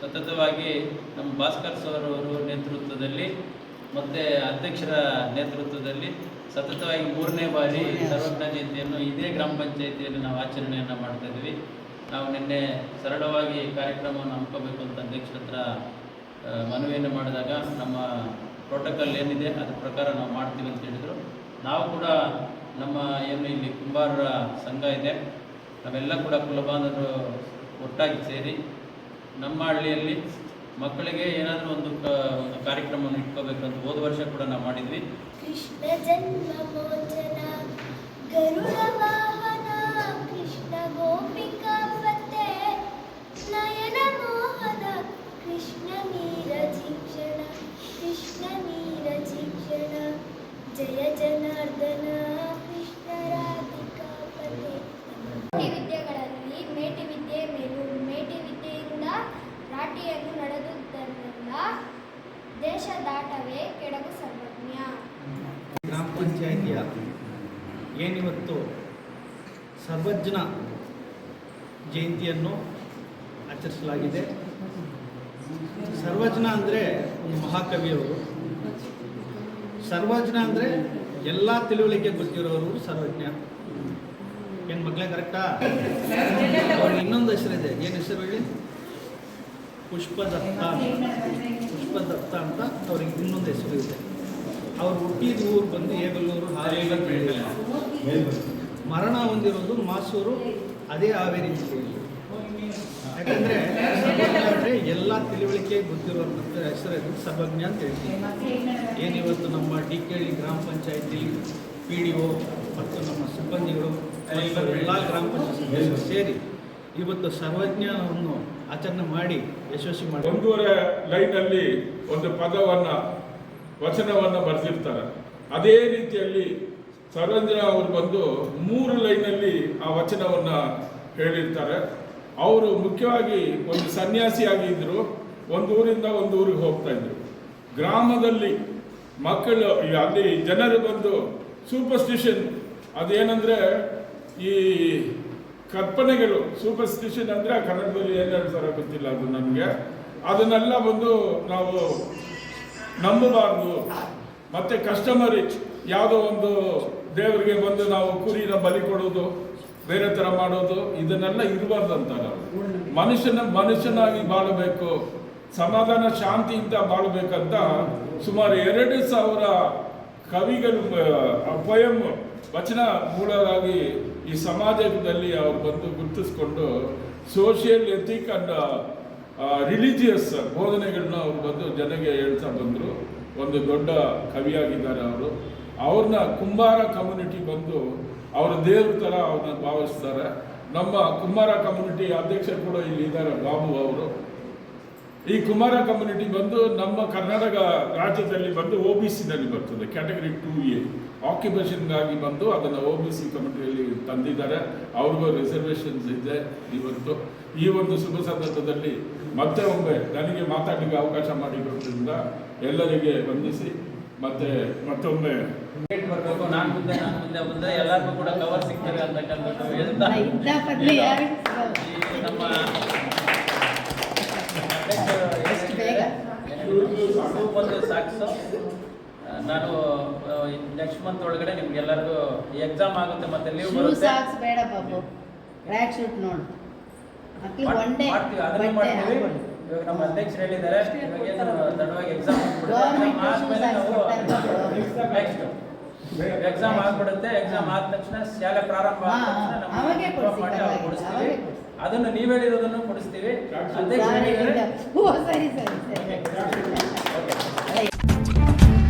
ಸತತವಾಗಿ ನಮ್ಮ ಭಾಸ್ಕರ್ ಸರ್ ಅವರು ನೇತೃತ್ವದಲ್ಲಿ ಮತ್ತು ಅಧ್ಯಕ್ಷರ ನೇತೃತ್ವದಲ್ಲಿ ಸತತವಾಗಿ ಮೂರನೇ ಬಾರಿ ಸರ್ವಜ್ಞ ಜಯಂತಿಯನ್ನು ಇದೇ ಗ್ರಾಮ ಪಂಚಾಯಿತಿಯಲ್ಲಿ ನಾವು ಆಚರಣೆಯನ್ನು ಮಾಡ್ತಾ ಇದ್ವಿ. ನಾವು ನಿನ್ನೆ ಸರಳವಾಗಿ ಕಾರ್ಯಕ್ರಮವನ್ನು ಹಮ್ಮಿಕೋಬೇಕು ಅಂತ ಅಧ್ಯಕ್ಷರ ಹತ್ರ ಮನವಿಯನ್ನು ಮಾಡಿದಾಗ ನಮ್ಮ ಪ್ರೋಟೋಕಾಲ್ ಏನಿದೆ ಅದ್ರ ಪ್ರಕಾರ ನಾವು ಮಾಡ್ತೀವಿ ಅಂತ ಹೇಳಿದರು. ನಾವು ಕೂಡ ನಮ್ಮ ಏನು ಇಲ್ಲಿ ಕುಂಬಾರರ ಸಂಘ ಇದೆ. ನಾವೆಲ್ಲ ಕೂಡ ಕುಲಬಾಂಧವರು ಒಟ್ಟಾಗಿ ಸೇರಿ ನಮ್ಮ ಹಳ್ಳಿಯಲ್ಲಿ ಮಕ್ಕಳಿಗೆ ಏನಾದರೂ ಒಂದು ಒಂದು ಕಾರ್ಯಕ್ರಮವನ್ನು ಇಟ್ಕೋಬೇಕಂತ ಹೋದ ವರ್ಷ ಕೂಡ ನಾವು ಮಾಡಿದ್ವಿ. ಕೃಷ್ಣ ಜನ್ಮ ಕೃಷ್ಣ ನಯನ ಕೃಷ್ಣ ಜಯ ಜನಾರ್ದನ. ಕೆಡಗು ಸರ್ವಜ್ಞ. ಗ್ರಾಮ ಪಂಚಾಯಿತಿಯ ಏನಿವತ್ತು ಸರ್ವಜ್ಞ ಜಯಂತಿಯನ್ನು ಆಚರಿಸಲಾಗಿದೆ. ಸರ್ವಜ್ಞ ಅಂದರೆ ಒಂದು ಮಹಾಕವಿಯವರು ಸರ್ವಜ್ಞ ಅಂದರೆ ಎಲ್ಲ ತಿಳುವಳಿಕೆ ಗೊತ್ತಿರೋರು ಸರ್ವಜ್ಞ. ಏನು ಮಗಳೇ ಕರೆಕ್ಟಾ ಅವ್ರಿಗೆ ಇನ್ನೊಂದು ಹೆಸರಿದೆ. ಏನು ಹೆಸರು ಹೇಳಿ? ಪುಷ್ಪದತ್ತ ಪುಷ್ಪದತ್ತ ಅಂತ ಅವ್ರಿಗೆ ಇನ್ನೊಂದು ಹೆಸರು ಇದೆ. ಅವ್ರು ಹುಟ್ಟಿದ ಊರು ಬಂದು ಏಗಲ್ಲೂರು ಹಾವೇರಿ ಮರಣ ಹೊಂದಿರೋದು ಮಾಸೂರು, ಅದೇ ಹಾವೇರಿ ಜಿಲ್ಲೆಯಲ್ಲಿ. ಯಾಕಂದ್ರೆ ಅಂದ್ರೆ ಎಲ್ಲ ತಿಳುವಳಿಕೆ ಗೊತ್ತಿರುವಂಥ ಹೆಸರು ಸಭಜ್ಞ ಅಂತ ಹೇಳ್ತೀವಿ. ಏನಿವತ್ತು ನಮ್ಮ ಡಿ ಕೆ ಹಳ್ಳಿ ಗ್ರಾಮ ಪಂಚಾಯತಿ ಪಿ ಡಿ ಒ ಮತ್ತು ನಮ್ಮ ಸಿಬ್ಬಂದಿಗಳು ಎಲ್ಲ ಗ್ರಾಮ ಪಂಚಾಯತ್ ಸೇರಿ ಇವತ್ತು ಸರ್ವಜ್ಞವನ್ನು ಆಚರಣೆ ಮಾಡಿ ಯಶಸ್ವಿ ಮಾಡಿ ಒಂದೂವರೆ ಲೈನಲ್ಲಿ ಒಂದು ಪದವನ್ನ, ವಚನವನ್ನ ಬರೆದಿರ್ತಾರೆ. ಅದೇ ರೀತಿಯಲ್ಲಿ ಸರಂಜನ ಅವರು ಬಂದು ಮೂರು ಲೈನಲ್ಲಿ ಆ ವಚನವನ್ನ ಹೇಳಿರ್ತಾರೆ. ಅವರು ಮುಖ್ಯವಾಗಿ ಒಂದು ಸನ್ಯಾಸಿಯಾಗಿ ಇದ್ದರು ಒಂದು ಊರಿಂದ ಒಂದು ಊರಿಗೆ ಹೋಗ್ತಾ ಇದ್ರು. ಗ್ರಾಮದಲ್ಲಿ ಮಕ್ಕಳು ಅಲ್ಲಿ ಜನರು ಬಂದು ಸೂಪರ್ಸ್ಟಿಷನ್ ಅದೇನಂದ್ರೆ ಈ ಕಲ್ಪನೆಗಳು ಸೂಪರ್ಸ್ಟಿಷನ್ ಅಂದ್ರೆ ಕನ್ನಡದಲ್ಲಿ ಏನು ಗೊತ್ತಿಲ್ಲ ಅದು ನಮಗೆ. ಅದನ್ನೆಲ್ಲ ಬಂದು ನಾವು ನಂಬಬಾರ್ದು. ಮತ್ತೆ ಕಸ್ಟಮರ್ ಯಾವುದೋ ಒಂದು ದೇವರಿಗೆ ಬಂದು ನಾವು ಕುರಿನ ಬಲಿ ಕೊಡೋದು, ಬೇರೆ ಥರ ಮಾಡೋದು, ಇದನ್ನೆಲ್ಲ ಇರಬಾರ್ದು ನಾವು ಮನುಷ್ಯನ, ಮನುಷ್ಯನಾಗಿ ಬಾಳಬೇಕು. ಸಮಾಧಾನ, ಶಾಂತಿಯಿಂದ ಬಾಳಬೇಕಂತ ಸುಮಾರು ಎರಡು ಸಾವಿರ ಕವಿಗಳು ಪೊಯಮ್ ವಚನ ಮೂಲವಾಗಿ ಈ ಸಮಾಜದಲ್ಲಿ ಅವ್ರು ಬಂದು ಗುರುತಿಸ್ಕೊಂಡು ಸೋಷಿಯಲ್ ಎಥಿಕ್ ಅಂಡ್ ರಿಲಿಜಿಯಸ್ ಬೋಧನೆಗಳನ್ನ ಅವ್ರು ಬಂದು ಜನಗೆ ಹೇಳ್ತಾ ಬಂದರು. ಒಂದು ದೊಡ್ಡ ಕವಿಯಾಗಿದ್ದಾರೆ ಅವರು. ಅವ್ರನ್ನ ಕುಂಬಾರ ಕಮ್ಯುನಿಟಿ ಬಂದು ಅವರ ದೇವ್ರ ಥರ ಅವ್ರನ್ನ ಭಾವಿಸ್ತಾರೆ. ನಮ್ಮ ಕುಂಬಾರ ಕಮ್ಯುನಿಟಿ ಅಧ್ಯಕ್ಷರು ಕೂಡ ಇಲ್ಲಿ ಇದ್ದಾರೆ, ಬಾಬು ಅವರು. ಈ ಕುಮಾರ ಕಮ್ಯುನಿಟಿ ಬಂದು ನಮ್ಮ ಕರ್ನಾಟಕ ರಾಜ್ಯದಲ್ಲಿ ಬಂದು ಒ ಬಿ ಸಿನಲ್ಲಿ ಬರ್ತದೆ ಕ್ಯಾಟಗರಿ ಟೂ ಎ ಆಕ್ಯುಪೇಷನ್ಗಾಗಿ ಬಂದು ಅದನ್ನು ಓ ಬಿ ಸಿ ಕಮಿಟಿಯಲ್ಲಿ ತಂದಿದ್ದಾರೆ. ಅವ್ರಿಗೂ ರಿಸರ್ವೇಷನ್ಸ್ ಇದೆ ಇವತ್ತು. ಈ ಒಂದು ಶುಭ ಸಂದರ್ಭದಲ್ಲಿ ಮತ್ತೆ ಒಮ್ಮೆ ನನಗೆ ಮಾತಾಡಲಿಕ್ಕೆ ಅವಕಾಶ ಮಾಡಿಕೊಟ್ಟಿದ್ದರಿಂದ ಎಲ್ಲರಿಗೆ ವಂದಿಸಿ ಮತ್ತೆ ಮತ್ತೊಮ್ಮೆ ಬರಬೇಕು ನಾನು ಮುಂದೆ ನಾನು ಮುಂದೆ ಮುಂದೆ ಎಲ್ಲರಿಗೂ ಕೂಡ ಕವರ್ ಸಿಗ್ತದೆ ಅಂತಕ್ಕಂಥದ್ದು ಸಾಕ್ಸು ನಾನು ನೆಕ್ಸ್ಟ್ ಮಂತ್ ಒಳಗಡೆ ನಿಮ್ಗೆಲ್ಲರಿಗೂ ಎಕ್ಸಾಮ್ ಆಗುತ್ತೆ ಮತ್ತೆ ಲೀವ್ ಶೂ ಬರುತ್ತೆ. ಸಾಕ್ಸ್ ಬೇಡ ಬಾಬು. ಶೂಟ್ ನೋಡು. ಮಕ್ಳಿಗೆ ಒನ್ ಡೇ ಮಾಡ್ತೀವಿ ಅದನ್ನು ಇವಾಗ ನಮ್ಮ ಅಧ್ಯಕ್ಷರು ಹೇಳಿದ್ದಾರೆ ಇವಾಗ ಏನು ತಡವಾಗಿ ಎಕ್ಸಾಮ್ Government ಆದ್ಮೇಲೆ shoes ನಾವು ಹಾಕ್ಸ್ಕೊಡ್ತಾರೆ. ನೆಕ್ಸ್ಟ್ ಎಕ್ಸಾಮ್ ಆಗ್ಬಿಡುತ್ತೆ. ಎಕ್ಸಾಮ್ ಆದ ತಕ್ಷಣ ಶಾಲೆ ಪ್ರಾರಂಭ ಆದ ಹಾ, ತಕ್ಷಣ ಹಾ, ನಮ್ಗೆ ಅವಾಗೇ ಕೊಡ್ಸಿ, ಮಾಡಿ ಅವಾಗ ಪರವಾಗಿಲ್ಲ, ಕೊಡಿಸ್ತೀವಿ. ಅವಾಗೇ ಕೊಡ್ಸಿ. ಅದನ್ನು ನೀವು ಹೇಳಿರೋದನ್ನು ಕೊಡಿಸ್ತೀವಿ. ಅಧ್ಯಕ್ಷರು ಹೇಳಿದ್ದಾರೆ. ಓ ಸರಿ ಸರಿ ಸರಿ. ಅದೇ